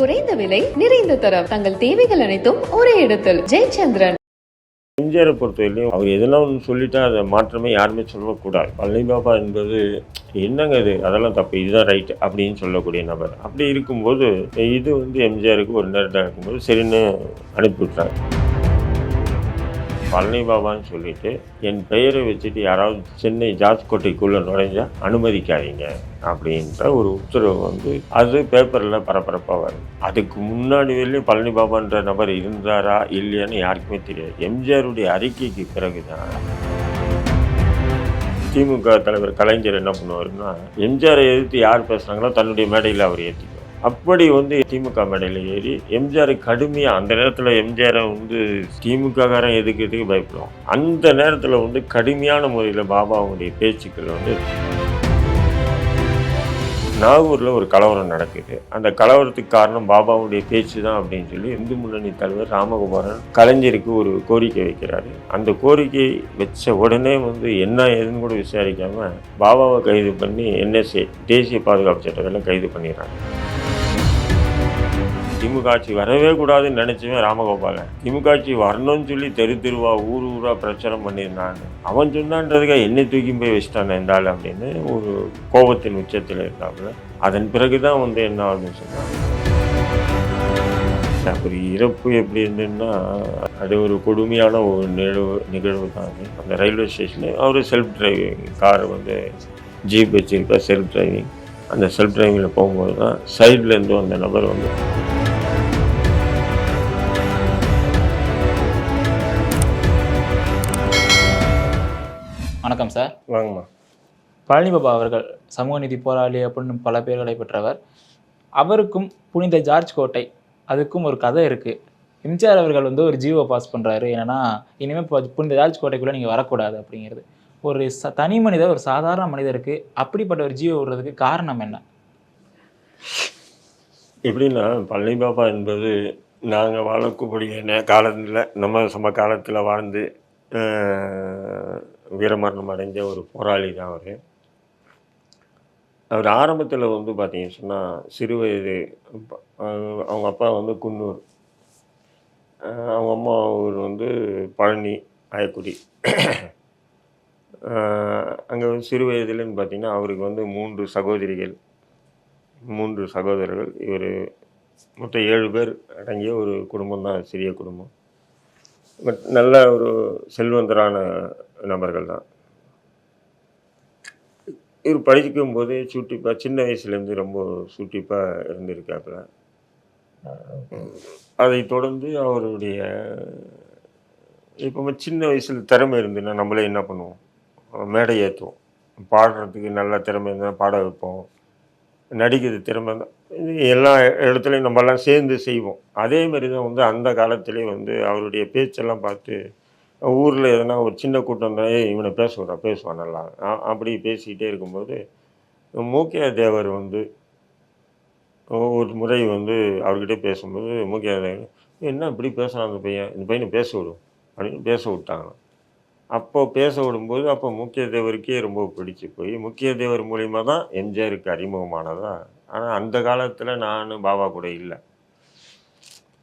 குறைந்த விலை நிறைந்த தரம். தங்கள் தேவைகள் அனைத்தும் ஒரே இடத்தில். ஜெயச்சந்திரன். எம்ஜிஆரை பொறுத்தவரையிலையும் அவர் எதனா ஒன்று சொல்லிட்டா அதை மாற்றமே யாருமே சொல்லக்கூடாது. பழனி பாபா என்பது என்னங்க இது? அதெல்லாம் தப்பு. இதுதான் ரைட் அப்படின்னு சொல்லக்கூடிய நபர். அப்படி இருக்கும்போது இது வந்து எம்ஜிஆருக்கு ஒரு நேரத்தில் இருக்கும்போது சரின்னு அனுப்பி விட்டாங்க பழனி பாபான்னு சொல்லிட்டு என் பெயரை வச்சுட்டு யாராவது சென்னை ஜார்ஜ் கோட்டைக்குள்ளே அனுமதிக்காதீங்க அப்படின்ற ஒரு உத்தரவு வந்து அது பேப்பரில் பரபரப்பாக வரும் அதுக்கு முன்னாடி வரையிலும் பழனி பாபான்ற நபர் இருந்தாரா இல்லையான்னு யாருக்குமே தெரியாது. எம்ஜிஆருடைய அறிக்கைக்கு பிறகு தான் திமுக தலைவர் கலைஞர் என்ன பண்ணுவாருன்னா எம்ஜிஆரை எதிர்த்து யார் பேசுகிறாங்களோ தன்னுடைய மேடையில் அவர் ஏற்றி அப்படி வந்து திமுக மேடையில் ஏறி எம்ஜிஆர் கடுமையாக அந்த நேரத்தில் எம்ஜிஆரை வந்து திமுககாரன் எதுக்கு எதுக்கு பயப்படுவான்? அந்த நேரத்தில் வந்து கடுமையான முறையில் பாபாவுடைய பேச்சுக்கள் வந்து நாகூரில் ஒரு கலவரம் நடக்குது. அந்த கலவரத்துக்கு காரணம் பாபாவுடைய பேச்சு தான் அப்படின்னு சொல்லி இந்து முன்னணி தலைவர் ராமகுமாரன் கலைஞருக்கு ஒரு கோரிக்கை வைக்கிறாரு. அந்த கோரிக்கை வச்ச உடனே வந்து என்ன ஏதுன்னு கூட விசாரிக்காமல் பாபாவை கைது பண்ணி என்எஸ்ஏ தேசிய பாதுகாப்பு சட்டத்தில் கைது பண்ணிடுறாங்க. திமுக ஆட்சி வரவே கூடாதுன்னு நினைச்சவன் ராமகோபாலன். திமுக ஆட்சி வரணும்னு சொல்லி தெரு தெருவா ஊர் ஊராக பிரச்சாரம் பண்ணியிருந்தாங்க அவன் சொன்னான்றதுக்காக என்னை தூக்கி போய் வச்சுட்டான் இந்த ஆள் அப்படின்னு ஒரு கோபத்தின் உச்சத்தில் இருந்தாப்புல. அதன் பிறகு தான் வந்து என்ன ஆகுதுன்னு சொன்னாங்க ஒரு இறப்பு எப்படி இருந்ததுன்னா அது ஒரு கொடுமையான ஒரு நிகழ்வு நிகழ்வு தான் அது. அந்த ரயில்வே ஸ்டேஷனில் அவர் செல்ஃப் டிரைவிங் கார் வந்து ஜீப் வச்சுருக்கா செல்ஃப் டிரைவிங் அந்த செல்ஃப் டிரைவிங்கில் போகும்போது தான் சைட்லேருந்து அந்த நபர் வந்து வணக்கம் சார் வாங்கம்மா. பழனி பாபா அவர்கள் சமூக நீதி போராளி அப்படின்னு பல பேர்களை பெற்றவர் அவருக்கும் புனித ஜார்ஜ் கோட்டை அதுக்கும் ஒரு கதை இருக்கு. எம்ஜிஆர் அவர்கள் வந்து ஒரு ஜீவோ பாஸ் பண்றாரு. என்னன்னா இனிமேல் புனித ஜார்ஜ் கோட்டைக்குள்ள நீங்க வரக்கூடாது அப்படிங்கிறது. ஒரு ச தனி மனிதர் ஒரு சாதாரண மனிதருக்கு அப்படிப்பட்ட ஒரு ஜீவை விடுறதுக்கு காரணம் என்ன? எப்படின்னா பழனி பாபா என்பது நாங்கள் வாழக்கூடிய காலத்தில் நம்ம சம காலத்தில் வாழ்ந்து வீரமரணம் அடைஞ்ச ஒரு போராளி தான் அவர். அவர் ஆரம்பத்தில் வந்து பார்த்தீங்கன்னு சொன்னால் சிறு வயது அவங்க அப்பா வந்து குன்னூர். அவங்க அம்மா ஊர் வந்து பழனி ஆயக்குடி. அங்கே வந்து சிறு வயதுலன்னு பார்த்தீங்கன்னா அவருக்கு வந்து மூன்று சகோதரிகள். மூன்று சகோதரர்கள். இவர் மொத்தம் ஏழு பேர் அடங்கிய ஒரு குடும்பம் தான் சிறிய குடும்பம். பட் நல்ல ஒரு செல்வந்தரான நபர்கள் தான். இவர் படிக்கும்போது சூட்டிப்பாக சின்ன வயசுலேருந்து ரொம்ப சூட்டிப்பாக இருந்திருக்காப்புல. அதை தொடர்ந்து அவருடைய இப்போ சின்ன வயசில் திறமை இருந்துன்னா நம்மளே என்ன பண்ணுவோம்? மேடை ஏற்றுவோம் பாடுறதுக்கு நல்ல திறமை இருந்தால் பாட வைப்போம். நடிக்கிறது திறமை தான் இது எல்லா இடத்துலையும் நம்மெல்லாம் சேர்ந்து செய்வோம். அதே மாதிரி தான் வந்து அந்த காலத்திலே வந்து அவருடைய பேச்செல்லாம் பார்த்து ஊரில் எதனா ஒரு சின்ன கூட்டம் தான் ஏய் இவனை பேச விட்றா பேசுவான் நல்லா. அப்படி பேசிக்கிட்டே இருக்கும்போது மூக்கியா தேவர் வந்து ஒரு முறை வந்து அவர்கிட்ட பேசும்போது மூக்கியா தேவர் என்ன இப்படி பேசுகிறான் அந்த பையன்? இந்த பையனை பேச விடும் அப்படின்னு பேச விட்டாங்க அப்போ பேச விடும்போது அப்போ முக்கிய தேவருக்கே ரொம்ப பிடிச்சி போய் முக்கிய தேவர் மூலிமா தான் எம்ஜிஆருக்கு அறிமுகமானதா? ஆனால் அந்த காலத்தில் நான் பாபா கூட இல்லை.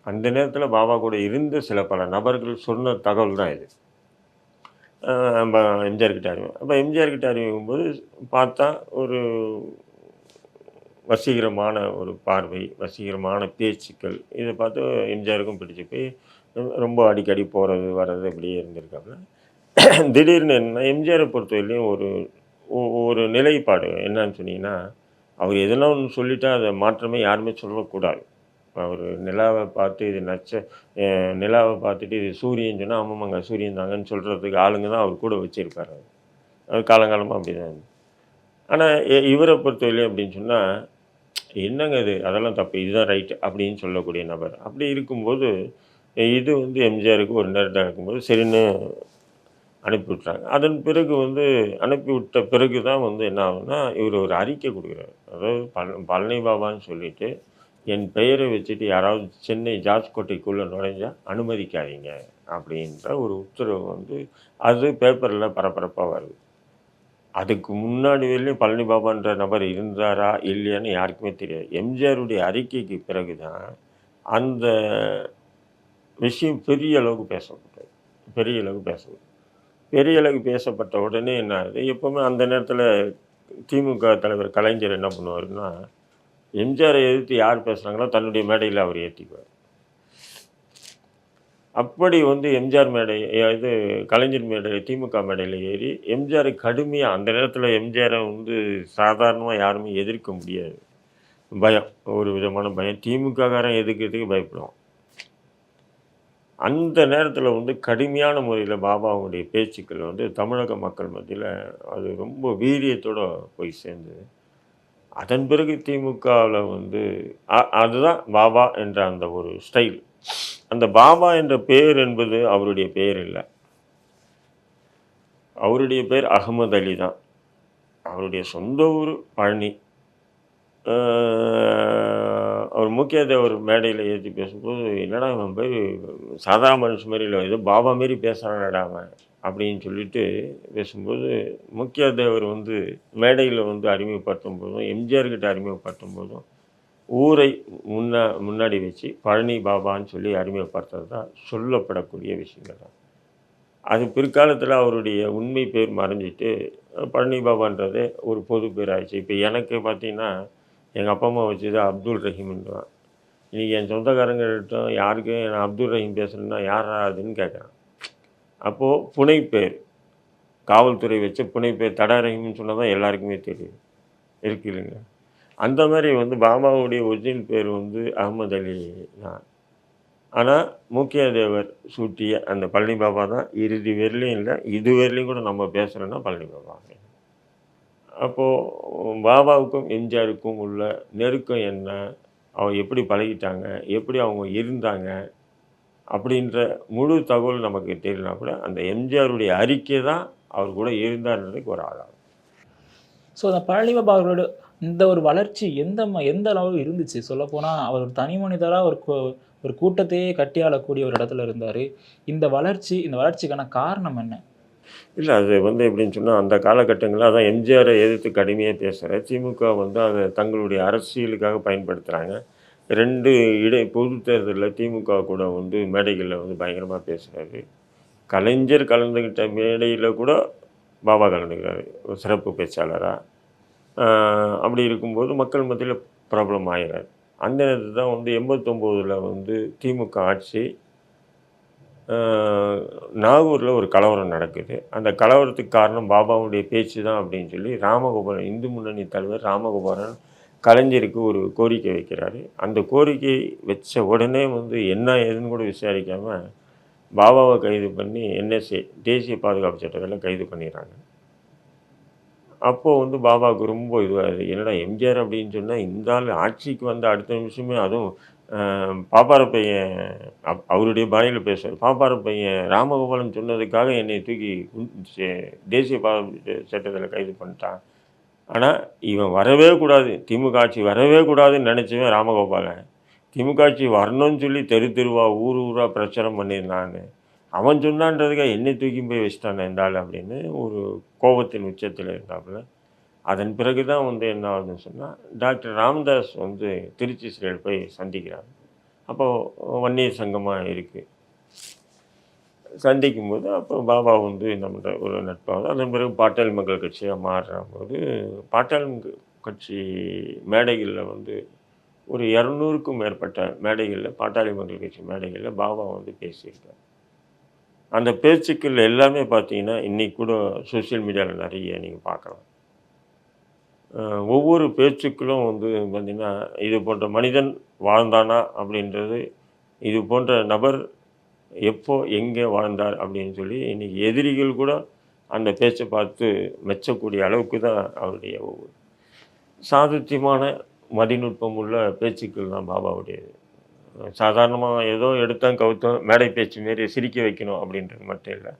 அந்த நேரத்தில் பாபா கூட இருந்த சில பல நபர்கள் சொன்ன தகவல் தான் இது. நம்ம எம்ஜிஆர் கிட்ட அறிமுகம். அப்போ எம்ஜிஆர் கிட்ட அறிமுகம் போது பார்த்தா ஒரு வசீகரமான ஒரு பார்வை வசீகரமான பேச்சுக்கள் இதை பார்த்து எம்ஜிஆருக்கும் பிடிச்சி போய் ரொம்ப அடிக்கடி போகிறது வர்றது இப்படியே இருந்திருக்காங்க திடீர்னு என்ன எம்ஜிஆரை பொறுத்தவரையிலையும் ஒரு ஒ- ஒரு நிலைப்பாடு என்னன்னு சொன்னீங்கன்னா அவர் எதனா ஒன்று சொல்லிட்டா அதை மாற்றமே யாருமே சொல்லக்கூடாது. அவர் நிலாவை பார்த்து இது நச்ச நிலாவை பார்த்துட்டு இது சூரியன் சொன்னால் ஆமாமாங்க சூரியன் தாங்கன்னு சொல்கிறதுக்கு ஆளுங்க தான் அவர் கூட வச்சுருப்பார் அது காலங்காலமாக அப்படி தான் ஆனால் இவரை பொறுத்தவரையிலையும் அப்படின்னு சொன்னால் என்னங்க இது? அதெல்லாம் தப்பு இதுதான் ரைட் அப்படின்னு சொல்லக்கூடிய நபர். அப்படி இருக்கும்போது இது வந்து எம்ஜிஆருக்கு ஒரு நேரத்தில் இருக்கும்போது சரின்னு அனுப்பி விட்றாங்க அதன் பிறகு வந்து அனுப்பி விட்ட பிறகு தான் வந்து என்ன ஆகுனா இவர் ஒரு அறிக்கை கொடுக்குறாரு. அதாவது பழ பழனி பாபான்னு சொல்லிட்டு என் பெயரை வச்சுட்டு யாராவது சென்னை ஜார்ஜ் கோட்டைக்குள்ளே அனுமதிக்காதீங்க அப்படின்ற ஒரு உத்தரவு வந்து அது பேப்பரில் பரபரப்பாக வருது. அதுக்கு முன்னாடி வரையிலும் பழனி பாபான்ற நபர் இருந்தாரா இல்லையான்னு யாருக்குமே தெரியாது. எம்ஜிஆருடைய அறிக்கைக்கு பிறகு தான் அந்த விஷயம் பெரிய அளவுக்கு பேசப்பட்டது. பெரிய அளவுக்கு பேசப்பட்டது. பெரிய அளவுக்கு பேசப்பட்ட உடனே என்ன ஆகுது எப்போவுமே அந்த நேரத்தில் திமுக தலைவர் கலைஞர் என்ன பண்ணுவாருன்னா எம்ஜிஆரை எதிர்த்து யார் பேசுகிறாங்களோ தன்னுடைய மேடையில் அவர் ஏற்றிக்குவார் அப்படி வந்து எம்ஜிஆர் மேடை இது கலைஞர் மேடை திமுக மேடையில் ஏறி எம்ஜிஆரை கடுமையாக அந்த நேரத்தில் எம்ஜிஆரை வந்து சாதாரணமாக யாருமே எதிர்க்க முடியாது. பயம் ஒரு விதமான பயம். திமுககாரன் எதிர்க்கிறதுக்கு பயப்படுவான்? அந்த நேரத்தில் வந்து கடுமையான முறையில் பாபாவுடைய பேச்சுக்கள் வந்து தமிழக மக்கள் மத்தியில் அது ரொம்ப வீரியத்தோடு போய் சேர்ந்தது. அதன் பிறகு திமுகவில் வந்து அதுதான் பாபா என்ற அந்த ஒரு ஸ்டைல். அந்த பாபா என்ற பெயர் என்பது அவருடைய பெயர் இல்லை. அவருடைய பேர் அகமது அலி தான். அவருடைய சொந்த ஊர் பழனி. அவர் முக்கிய தேவர் மேடையில் ஏற்றி பேசும்போது என்னடா இவன் போய் சாதா மனுஷன் மாதிரி இல்லை ஏதோ பாபா மாரி பேசுகிறானடா அவன் அப்படின்னு சொல்லிட்டு பேசும்போது முக்கிய தேவர் வந்து மேடையில் வந்து அறிமுகப்படுத்தும் போதும் எம்ஜிஆர் கிட்ட அறிமுகப்படுத்தும் போதும் ஊரை முன்னா முன்னாடி வச்சு பழனி பாபான்னு சொல்லி அறிமுகப்படுத்துறது தான் சொல்லப்படக்கூடிய விஷயங்கள் தான். அது பிற்காலத்தில் அவருடைய உண்மை பேர் மறைஞ்சிட்டு பழனி பாபான்றதே ஒரு பொது பேர் ஆயிடுச்சு இப்போ எனக்கு பார்த்தீங்கன்னா எங்கள் அப்பா அம்மா வச்சது அப்துல் ரஹீம்ன்றான் இன்றைக்கி என் சொந்தக்காரங்கிட்டும் யாருக்கும் நான் அப்துல் ரஹீம் பேசுகிறேன்னா யாரா அதுன்னு கேட்குறான் அப்போது புனைப்பேர் காவல்துறை வச்ச புனைப்பேர் தடா ரஹீம்னு சொன்னால் தான் எல்லாருக்குமே தெரியும். இருக்கு இல்லைங்க. அந்த மாதிரி வந்து பாபாவுடைய ஒரிஜினல் பேர் வந்து அகமது அலி தான். ஆனால் முக்கிய தேவர் சூட்டிய அந்த பழனி பாபா தான். இறுதி வரலையும் இல்லை இது வரலையும் கூட நம்ம பேசுகிறோன்னா பழனி பாபா அப்போது பாபாவுக்கும் எம்ஜிஆருக்கும் உள்ள நெருக்கம் என்ன? அவங்க எப்படி பழகிட்டாங்க? எப்படி அவங்க இருந்தாங்க? அப்படின்ற முழு தகவல் நமக்கு தெரியலனா கூட அந்த எம்ஜிஆருடைய அறிக்கை தான் அவர் கூட இருந்தார்ன்றதுக்கு ஒரு ஆதாரம். ஸோ அந்த பழனிபாபா அவர்களோட இந்த ஒரு வளர்ச்சி எந்த ம- எந்த அளவு இருந்துச்சு? சொல்லப்போனால் அவர் ஒரு தனி மனிதராக ஒரு ஒரு கூட்டத்தையே கட்டியாளக்கூடிய ஒரு இடத்துல இருந்தார். இந்த வளர்ச்சி இந்த வளர்ச்சிக்கான காரணம் என்ன? இல்லை அது வந்து எப்படின்னு சொன்னால் அந்த காலகட்டங்களில் அதான் எம்ஜிஆரை எதிர்த்து கடுமையாக பேசுகிற திமுக வந்து அதை தங்களுடைய அரசியலுக்காக பயன்படுத்துகிறாங்க ரெண்டு இடை பொது தேர்தலில் திமுக கூட வந்து மேடைகளில் வந்து பயங்கரமாக பேசுகிறாரு கலைஞர் கலந்துக்கிட்ட மேடையில் கூட பாபா கலந்துக்கிறாரு. ஒரு சிறப்பு பேச்சாளராக அப்படி இருக்கும்போது மக்கள் மத்தியில் ப்ராப்ளம் ஆகிறார் அந்த நேரத்தில் தான் வந்து எண்பத்தொம்போதில் வந்து திமுக ஆட்சி நாகூரில் ஒரு கலவரம் நடக்குது. அந்த கலவரத்துக்கு காரணம் பாபாவுடைய பேச்சு தான் அப்படின்னு சொல்லி ராமகோபாலன் இந்து முன்னணி தலைவர் ராமகோபாலன் கலைஞருக்கு ஒரு கோரிக்கை வைக்கிறாரு. அந்த கோரிக்கை வச்ச உடனே வந்து என்ன ஏதுன்னு கூட விசாரிக்காமல் பாபாவை கைது பண்ணி என்எஸ்ஏ தேசிய பாதுகாப்பு சட்டத்தில் கைது பண்ணிடுறாங்க. அப்போது வந்து பாபாவுக்கு ரொம்ப இதுவாகுது என்னடா எம்ஜிஆர் அப்படின்னு சொன்னால் இந்த ஆள் ஆட்சிக்கு வந்த அடுத்த நிமிஷமே அதுவும் பாப்பார பையன் அப்- அவருடைய பாணியில் பேசுவார். பாப்பார பையன் ராமகோபாலன் சொன்னதுக்காக என்னை தூக்கி தேசிய பாதுகாப்பு சட்டத்தில் கைது பண்ணிட்டான். ஆனால் இவன் வரவே கூடாது. திமுக ஆட்சி வரவே கூடாதுன்னு நினச்சவன் ராமகோபாலன். திமுக ஆட்சி வரணும்னு சொல்லி தெரு தெருவா ஊர் ஊராக பிரச்சாரம் பண்ணியிருந்தான் அவன் சொன்னான்றதுக்காக என்னை தூக்கி போய் வச்சிட்டான் இந்த ஆள் அப்படின்னு ஒரு கோபத்தின் உச்சத்தில் இருந்தாப்புல அதன் பிறகு தான் வந்து என்ன ஆகுதுன்னு சொன்னால் டாக்டர் ராம்தாஸ் வந்து திருச்சி சிறையில் போய் சந்திக்கிறார். அப்போது வன்னியர் சங்கமாக இருக்குது சந்திக்கும் போது அப்போ பாபா வந்து என்ன ஒரு நட்பாக அதன் பிறகு பாட்டாளி மக்கள் கட்சியாக மாறுற போது பாட்டாளி கட்சி மேடைகளில் வந்து ஒரு இரநூறுக்கும் மேற்பட்ட மேடைகளில் பாட்டாளி மக்கள் கட்சி மேடைகளில் பாபா வந்து பேசியிருக்கார். அந்த பேச்சுக்கள் எல்லாமே பார்த்தீங்கன்னா இன்றைக்கி கூட சோஷியல் மீடியாவில் நிறைய நீங்கள் பார்க்கலாம். ஒவ்வொரு பேச்சுக்களும் வந்து பார்த்திங்கன்னா இது போன்ற மனிதன் வாழ்ந்தானா அப்படின்றது இது போன்ற நபர் எப்போ எங்கே வாழ்ந்தார் அப்படின்னு சொல்லி இன்றைக்கி எதிரிகள் கூட அந்த பேச்சை பார்த்து மெச்சக்கூடிய அளவுக்கு தான் அவருடைய ஒவ்வொரு சாதுத்தியமான மதிநுட்பம் உள்ள பேச்சுக்கள் தான் பாபாவுடையது சாதாரணமாக ஏதோ எடுத்தோம் கவுத்தோம் மேடை பேச்சு மாரி சிரிக்க வைக்கணும் அப்படின்றது மட்டும் இல்லை.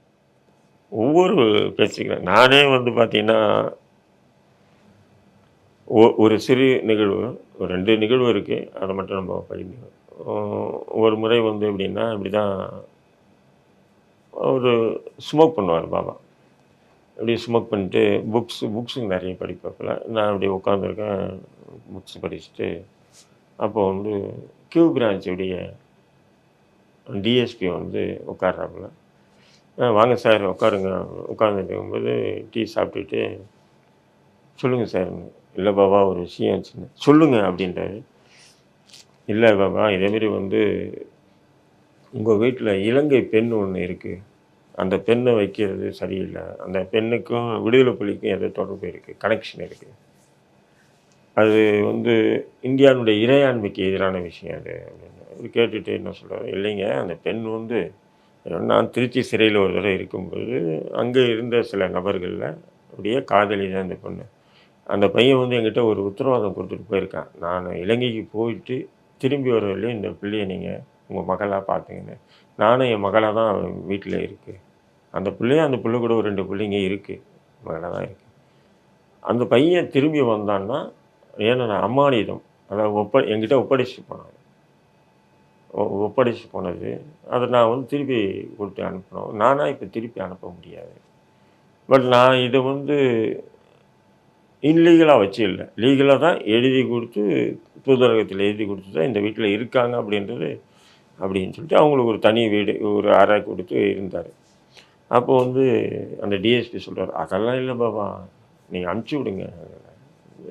ஒவ்வொரு பேச்சுக்கள் நானே வந்து பார்த்திங்கன்னா ஒரு சிறு நிகழ்வு ஒரு ரெண்டு நிகழ்வு இருக்குது அதை மட்டும் நம்ம படிக்கணும் ஒரு முறை வந்து எப்படின்னா இப்படி தான் ஒரு ஸ்மோக் பண்ணுவார் பாபா. அப்படியே ஸ்மோக் பண்ணிட்டு புக்ஸ் புக்ஸுங்க நிறைய படிப்பாப்பில். நான் அப்படியே உட்காந்துருக்கேன் புக்ஸ் படிச்சுட்டு. அப்போ வந்து கியூ பிரான்ச்சுடைய டிஎஸ்பி வந்து உட்காடுறாப்புல வாங்க சார் உட்காருங்க. உட்காந்துட்டு இருக்கும்போது டீ சாப்பிட்டுட்டு சொல்லுங்கள் சார் இல்லை பாபா ஒரு விஷயம் வச்சுங்க சொல்லுங்கள் அப்படின்றாரு. இல்லை பாபா இதேமாரி வந்து உங்கள் வீட்டில் இலங்கை பெண் ஒன்று இருக்குது அந்த பெண்ணை வைக்கிறது சரியில்லை. அந்த பெண்ணுக்கும் விடுதலை புலிக்கும் ஏதோ தொடர்பு இருக்குது கனெக்ஷன் இருக்குது அது வந்து இந்தியாவுடைய இறையாண்மைக்கு எதிரான விஷயம் அது அப்படின்னு அவர் கேட்டுட்டு என்ன சொல்கிறார் இல்லைங்க அந்த பெண் வந்து நான் திருச்சி சிறையில் ஒரு தடவை இருக்கும்போது அங்கே இருந்த சில நபர்களில் அப்படியே காதலி தான் இந்த பொண்ணு. அந்த பையன் வந்து என்கிட்ட ஒரு உத்தரவாதம் கொடுத்துட்டு போயிருக்கான். நான் இலங்கைக்கு போயிட்டு திரும்பி வர வரையிலும் இந்த பிள்ளையை நீங்கள் உங்கள் மகளாக பார்த்துங்கன்னு நானும் என் மகளாக தான் வீட்டில் இருக்குது அந்த பிள்ளையும் அந்த பிள்ளை கூட ஒரு ரெண்டு பிள்ளைங்க இருக்குது மகளாக தான் இருக்குது அந்த பையன் திரும்பி வந்தான்னா ஏன்னா அம்மானிதம் அதாவது ஒப்ப என்கிட்ட ஒப்படைச்சு போனாங்க ஒப்படைச்சு போனது. அதை நான் வந்து திருப்பி கொடுத்து அனுப்பணும் நானாக இப்போ திருப்பி அனுப்ப முடியாது. பட் நான் இதை வந்து இன்லீகலாக வச்சு இல்லை. லீகலாக தான் எழுதி கொடுத்து தூதரகத்தில் எழுதி கொடுத்து தான் இந்த வீட்டில் இருக்காங்க அப்படின்றது அப்படின்னு சொல்லிட்டு அவங்களுக்கு ஒரு தனி வீடு ஒரு அறை கொடுத்து இருந்தார். அப்போ வந்து அந்த டிஎஸ்பி சொல்கிறார் அதெல்லாம் இல்லை பாபா நீங்கள் அனுப்பிச்சி விடுங்க.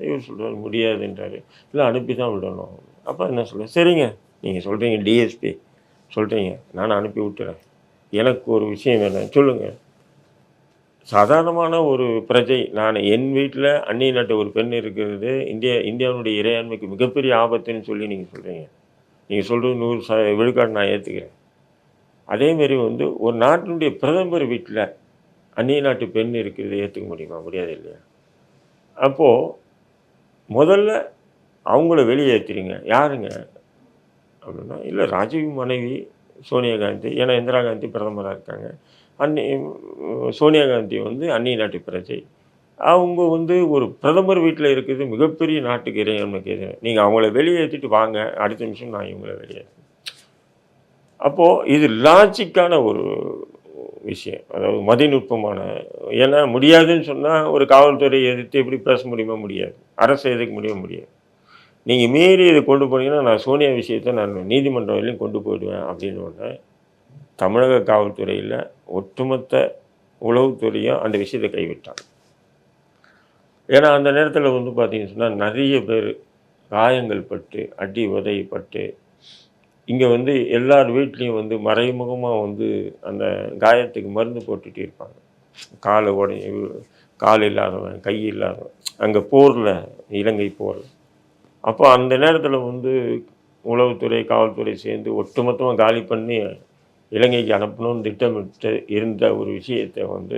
இவர் சொல்கிறார் முடியாதுன்றாரு. இல்லை அனுப்பி தான் விடணும். அப்போ என்ன சொல்ல சரிங்க நீங்கள் சொல்கிறீங்க டிஎஸ்பி சொல்கிறீங்க நான் அனுப்பி விட்டுறேன். எனக்கு ஒரு விஷயம் வேணும் சொல்லுங்கள் சாதாரணமான ஒரு பிரஜை. நான் என் வீட்டில் அந்நிய நாட்டு ஒரு பெண் இருக்கிறது. இந்தியா இந்தியாவுடைய இறையாண்மைக்கு மிகப்பெரிய ஆபத்துன்னு சொல்லி நீங்கள் சொல்கிறீங்க நீங்கள் சொல்கிறது நூறு ச விழுக்காடு நான் ஏற்றுக்கிறேன் அதேமாரி வந்து ஒரு நாட்டினுடைய பிரதமர் வீட்டில் அந்நிய நாட்டு பெண் இருக்கிறது ஏற்றுக்க முடியுமா? முடியாது இல்லையா? அப்போது முதல்ல அவங்கள வெளியேற்றுறீங்க யாருங்க? அப்படின்னா இல்லை ராஜீவ் மனைவி சோனியா காந்தி. ஏன்னா இந்திரா காந்தி பிரதமராக இருக்காங்க. அன்னி சோனியா காந்தி வந்து அந்நிய நாட்டு பிரஜை. அவங்க வந்து ஒரு பிரதமர் வீட்டில் இருக்கிறது மிகப்பெரிய நாட்டுக்கு இறையாண்மைக்கு எதிராக நீங்கள் அவங்கள வெளியேற்றிட்டு வாங்க அடுத்த நிமிஷம் நான் இவங்கள வெளியேற்றேன் அப்போது இது லாஜிக்கான ஒரு விஷயம். அதாவது மதிநுட்பமான ஏன்னா முடியாதுன்னு சொன்னால் ஒரு காவல்துறை எதிர்த்து எப்படி பேச முடியுமா முடியாது. அரசு எதுக்கு முடிய முடியாது. நீங்கள் மீறி இதை கொண்டு போனீங்கன்னா நான் சோனியா விஷயத்தை நான் நீதிமன்றம் வரையிலும் கொண்டு போயிடுவேன் அப்படின்னு ஒன்று தமிழக காவல்துறையில் ஒட்டுமொத்த உளவுத்துறையும் அந்த விஷயத்தை கைவிட்டாங்க. ஏன்னா அந்த நேரத்தில் வந்து பார்த்தீங்கன்னு சொன்னால் நிறைய பேர் காயங்கள் பட்டு அடி உதைப்பட்டு இங்கே வந்து எல்லார் வீட்லேயும் வந்து மறைமுகமாக வந்து அந்த காயத்துக்கு மருந்து போட்டுட்டு இருப்பாங்க. காலை உடைய கால் இல்லாதவன் கை இல்லாதவன் அங்கே போரில் இலங்கை போர். அப்போ அந்த நேரத்தில் வந்து உளவுத்துறை காவல்துறை சேர்ந்து ஒட்டுமொத்தமாக காலி பண்ணி இலங்கைக்கு அனுப்பணும்னு திட்டமிட்டு இருந்த ஒரு விஷயத்தை வந்து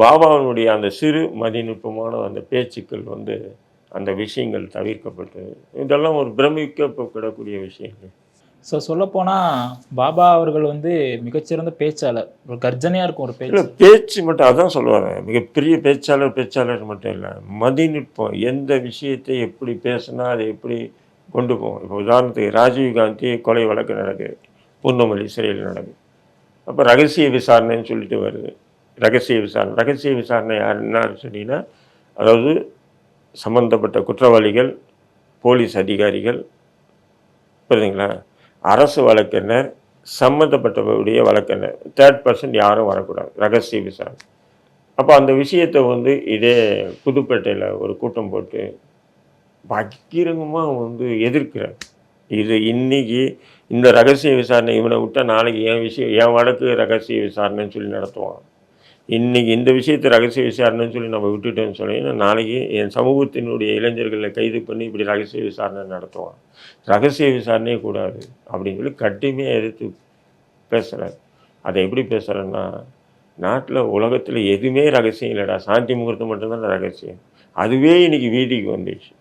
பாபாவினுடைய அந்த சிறு மதிநுட்பமான அந்த பேச்சுக்கள் வந்து அந்த விஷயங்கள் தவிர்க்கப்பட்டது. இதெல்லாம் ஒரு பிரமிக்கப்படக்கூடிய விஷயங்கள். ஸோ சொல்லப்போனால் பாபா அவர்கள் வந்து மிகச்சிறந்த பேச்சாளர். ஒரு கர்ஜனையாக இருக்கும் ஒரு பேச்சு. பேச்சு மட்டும் அதான் சொல்லுவாங்க. மிகப்பெரிய பேச்சாளர் பேச்சாளர் மட்டும் இல்லை. மதிநுட்பம் எந்த விஷயத்தை எப்படி பேசினா அதை எப்படி கொண்டு போகும்? இப்போ உதாரணத்துக்கு ராஜீவ் காந்தி கொலை வழக்கு நடக்குது. பூந்தமல்லி சிறையில் நடக்குது அப்போ ரகசிய விசாரணைன்னு சொல்லிட்டு வருது. ரகசிய விசாரணை. ரகசிய விசாரணை யார் என்னன்னு சொன்னீங்கன்னா அதாவது சம்பந்தப்பட்ட குற்றவாளிகள் போலீஸ் அதிகாரிகள் புரியுதுங்களா? அரசு வழக்கறிஞர் சம்மந்தப்பட்டவருடைய வழக்கறிஞர் தேர்ட் பர்சன் யாரும் வரக்கூடாது. ரகசிய விசாரணை. அப்போ அந்த விஷயத்தை வந்து இதே புதுப்பேட்டையில் ஒரு கூட்டம் போட்டு பகிரங்கமாக வந்து எதிர்க்கிறார். இது இன்னைக்கு இந்த ரகசிய விசாரணை இவனை விட்டால் நாளைக்கு என் விஷயம் என் வழக்கு ரகசிய விசாரணைன்னு சொல்லி நடத்துவான். இன்றைக்கி இந்த விஷயத்தை ரகசிய விசாரணைன்னு சொல்லி நம்ம விட்டுட்டோம்னு சொன்னீங்கன்னா நாளைக்கு என் சமூகத்தினுடைய இளைஞர்களை கைது பண்ணி இப்படி ரகசிய விசாரணை நடத்துவான். ரகசிய விசாரணையே கூடாது அப்படின்னு சொல்லி கட்டுமையாக எதிர்த்து பேசுகிறார் அதை எப்படி பேசுகிறேன்னா நாட்டில் உலகத்தில் எதுவுமே ரகசியம் இல்லைடா. சாந்தி முகூர்த்தம் மட்டும்தான் ரகசியம். அதுவே இன்றைக்கி வீதிக்கு வந்துடுச்சு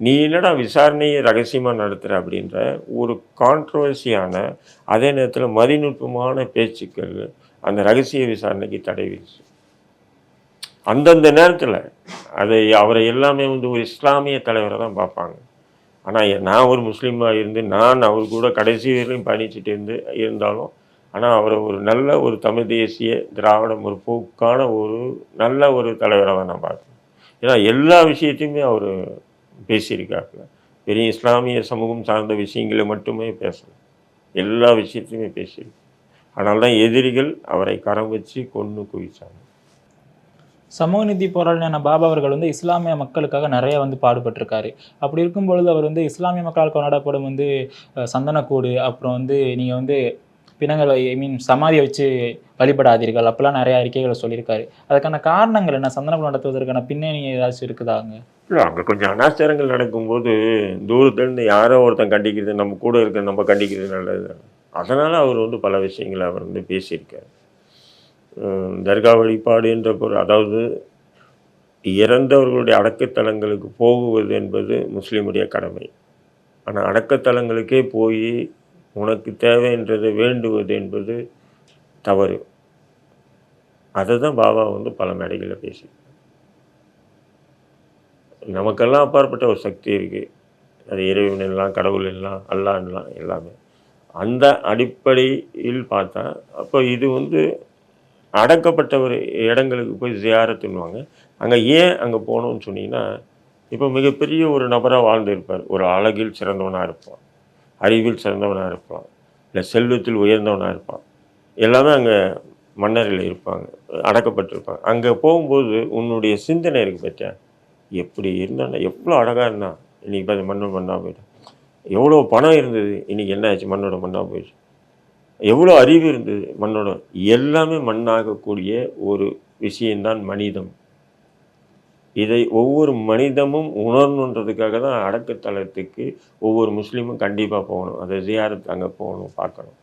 நீ என்னடா விசாரணையை ரகசியமாக நடத்துகிற அப்படின்ற ஒரு கான்ட்ரவர்சியான அதே நேரத்தில் மதிநுட்பமான பேச்சுக்கள் அந்த ரகசிய விசாரணைக்கு தடை விதிச்சு. அந்தந்த நேரத்தில் அதை அவரை எல்லாமே வந்து ஒரு இஸ்லாமிய தலைவரை தான் பார்ப்பாங்க. ஆனால் நான் ஒரு முஸ்லீமாக இருந்து நான் அவர் கூட கடைசி வரையிலும் பயணிச்சுட்டு இருந்து இருந்தாலும் ஆனால் அவரை ஒரு நல்ல ஒரு தமிழ் தேசிய திராவிடம் ஒரு போக்கான ஒரு நல்ல ஒரு தலைவராக தான் நான் பார்த்தேன் ஏன்னா எல்லா விஷயத்தையுமே அவர் பேசியிருக்காப்புல. பெரிய இஸ்லாமிய சமூகம் சார்ந்த விஷயங்களை மட்டுமே பேசல எல்லா விஷயத்தையுமே பேசியிருக்கு. ஆனால் தான் எதிரிகள் அவரை கரம் வச்சு கொன்று குவிச்சாங்க. சமூக நீதி போராளியான பாபா அவர்கள் வந்து இஸ்லாமிய மக்களுக்காக நிறைய வந்து பாடுபட்டிருக்காரு. அப்படி இருக்கும் பொழுது அவர் வந்து இஸ்லாமிய மக்களால் கொண்டாடப்படும் வந்து சந்தனக்கூடு அப்புறம் வந்து நீங்கள் வந்து பிணங்களை ஐ மீன் சமாதியை வச்சு வழிபடாதீர்கள். அப்பெல்லாம் நிறைய அறிக்கைகளை சொல்லியிருக்காரு. அதுக்கான காரணங்கள் என்ன? சந்தனக்கூடு நடத்துவதற்கான பின்னணி ஏதாச்சும் இருக்குதாங்க இல்லை அங்கே கொஞ்சம் அனாச்சாரங்கள் நடக்கும்போது தூரத்துலேருந்து யாரோ ஒருத்தன் கண்டிக்கிறது நம்ம கூட இருக்க நம்ம கண்டிக்கிறது நல்லது. அதனால் அவர் வந்து பல விஷயங்களை அவர் வந்து பேசியிருக்கார். தர்கா வழிபாடு என்ற பொருள் அதாவது இறந்தவர்களுடைய அடக்கத்தலங்களுக்கு போகுவது என்பது முஸ்லீமுடைய கடமை. ஆனால் அடக்கத்தலங்களுக்கே போய் உனக்கு தேவைன்றதை வேண்டுவது என்பது தவறு. அதை தான் பாபா வந்து பல மேடைகளில் பேசி நமக்கெல்லாம் அப்பாற்பட்ட ஒரு சக்தி இருக்குது அது இறைவன் எல்லாம் கடவுள் எல்லாம் அல்லான்லாம் எல்லாமே அந்த அடிப்படையில் பார்த்தா அப்போ இது வந்து அடக்கப்பட்ட ஒரு இடங்களுக்கு போய் ஜியாரத்துன்னுவாங்க. அங்கே ஏன் அங்கே போகணும்னு சொன்னீங்கன்னா இப்போ மிகப்பெரிய ஒரு நபராக வாழ்ந்து இருப்பார் ஒரு அழகில் சிறந்தவனாக இருப்பான். அறிவில் சிறந்தவனாக இருப்பான். இல்லை செல்வத்தில் உயர்ந்தவனாக இருப்பான். எல்லாமே அங்கே மன்னரில் இருப்பாங்க அடக்கப்பட்டிருப்பாங்க. அங்கே போகும்போது உன்னுடைய சிந்தனை இருக்குது பற்றியா எப்படி இருந்தானா எவ்வளோ அழகாக இருந்தான் இன்றைக்கி பார்த்து மண்ணோட மண்ணாக போயிட்டான் எவ்வளோ பணம் இருந்தது இன்னைக்கு என்ன ஆச்சு மண்ணோட மண்ணாக போயிடுச்சு. எவ்வளோ அறிவு இருந்தது மண்ணோட. எல்லாமே மண்ணாகக்கூடிய ஒரு விஷயந்தான் மனிதம். இதை ஒவ்வொரு மனிதமும் உணரணுன்றதுக்காக தான் அடக்கத்தலத்துக்கு ஒவ்வொரு முஸ்லீமும் கண்டிப்பாக போகணும். அதை ஜியாரத் அங்கே போகணும் பார்க்கணும்.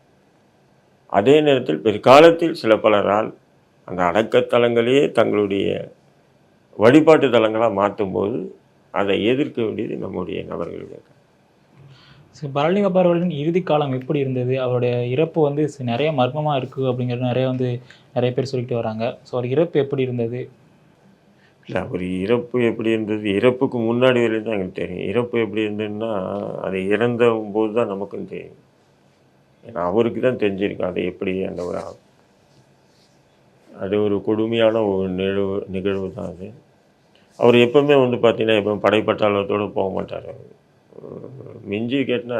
அதே நேரத்தில் பிற்காலத்தில் சில பலரால் அந்த அடக்கத்தலங்களையே தங்களுடைய வழிபாட்டு தலங்களாக மாற்றும்போது அதை எதிர்க்க வேண்டியது நம்முடைய நபர்களுடைய ஸோ சரி, பழனி அவர்களின் இறுதி காலம் எப்படி இருந்தது? அவருடைய இறப்பு வந்து நிறைய மர்மமாக இருக்குது அப்படிங்கிறது நிறைய வந்து நிறைய பேர் சொல்லிட்டு வராங்க. ஸோ அவர் இறப்பு எப்படி இருந்தது? இல்லை அவர் இறப்பு எப்படி இருந்தது? இறப்புக்கு முன்னாடி வரையும் தான் எங்களுக்கு தெரியும். இறப்பு எப்படி இருந்ததுன்னா அது இறந்த போது தான் நமக்கும் தெரியும். ஏன்னா அவருக்கு தான் தெரிஞ்சிருக்கு அது எப்படி அந்த ஒரு அது ஒரு கொடுமையான ஒரு நிகழ்வு நிகழ்வு தான் அது. அவர் எப்பவுமே வந்து பார்த்தீங்கன்னா எப்பவும் படைப்பட்டாளத்தோடு போக மாட்டார் மிஞ்சி கேட்டினா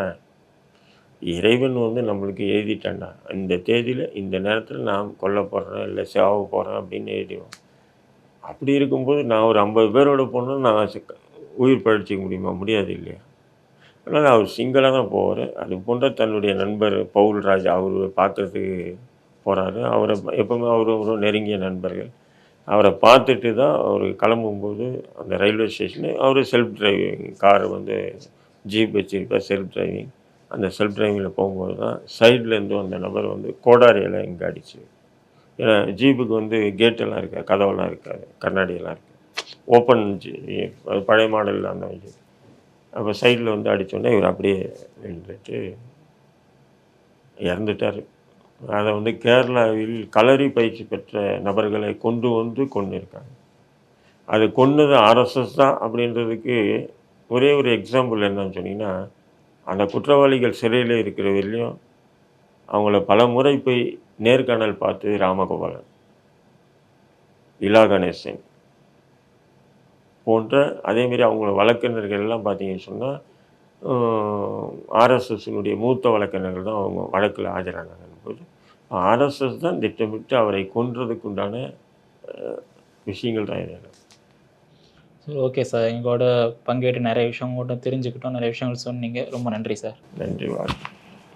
இறைவன் வந்து நம்மளுக்கு எழுதிட்டான்டா இந்த தேதியில் இந்த நேரத்தில் நான் கொல்ல போடுறேன் இல்லை சேவை போகிறேன் அப்படின்னு எழுதிடுவோம். அப்படி இருக்கும்போது நான் ஒரு ஐம்பது பேரோட போனால் நான் உயிர் பழிச்சிக்க முடியுமா முடியாது இல்லையா? அதனால் அவர் சிங்கிளாக தான் போவார் அது போன்ற தன்னுடைய நண்பர் பவுல் ராஜ் அவர் பார்க்கறதுக்கு போகிறாரு அவரை எப்போவுமே அவர் ஒரு நெருங்கிய நண்பர்கள். அவரை பார்த்துட்டு தான் அவர் கிளம்பும்போது அந்த ரயில்வே ஸ்டேஷனு அவர் செல்ஃப் டிரைவிங் கார் வந்து ஜீப் வச்சுருப்பார் செல்ஃப் டிரைவிங் அந்த செல்ஃப் டிரைவிங்கில் போகும்போது தான் சைட்லேருந்து அந்த நபர் வந்து கோடாரியில் இங்கே அடிச்சு ஏன்னா ஜீப்புக்கு வந்து கேட்டெல்லாம் இருக்காது கதவெல்லாம் இருக்காது கண்ணாடியெல்லாம் இருக்குது. ஓப்பன் பழைய மாடலில் அந்த ஜீப் அப்போ சைடில் வந்து அடித்தோடனே இவர் அப்படியே நின்றுட்டு இறந்துட்டார். அதை வந்து கேரளாவில் களரி பயிற்சி பெற்ற நபர்களை கொண்டு வந்து கொண்டு இருக்காங்க அது கொன்னது ஆர்எஸ்எஸ் தான் அப்படின்றதுக்கு ஒரே ஒரு எக்ஸாம்பிள் என்னன்னு சொன்னீங்கன்னா அந்த குற்றவாளிகள் சிறையில் இருக்கிற வரையிலையும் அவங்கள பல முறை போய் நேர்காணல் பார்த்து ராமகோபாலன் இலா கணேசன் போன்ற அதேமாரி அவங்கள வழக்கறிஞர்கள் எல்லாம் பார்த்தீங்கன்னு சொன்னால் ஆர்எஸ்எஸ்னுடைய மூத்த வழக்கறிஞர்கள் தான் அவங்க வழக்கில் ஆஜரானாங்க. போது ஆர்எஸ்எஸ் தான் திட்டமிட்டு அவரை கொன்றதுக்கு உண்டான விஷயங்கள் தான் இது. சரி ஓகே சார். எங்களோட பங்கேற்று நிறைய விஷயம் உங்கள்கிட்ட தெரிஞ்சுக்கிட்டோம். நிறைய விஷயங்கள் சொன்னீங்க. ரொம்ப நன்றி சார். நன்றி வாழ்த்து.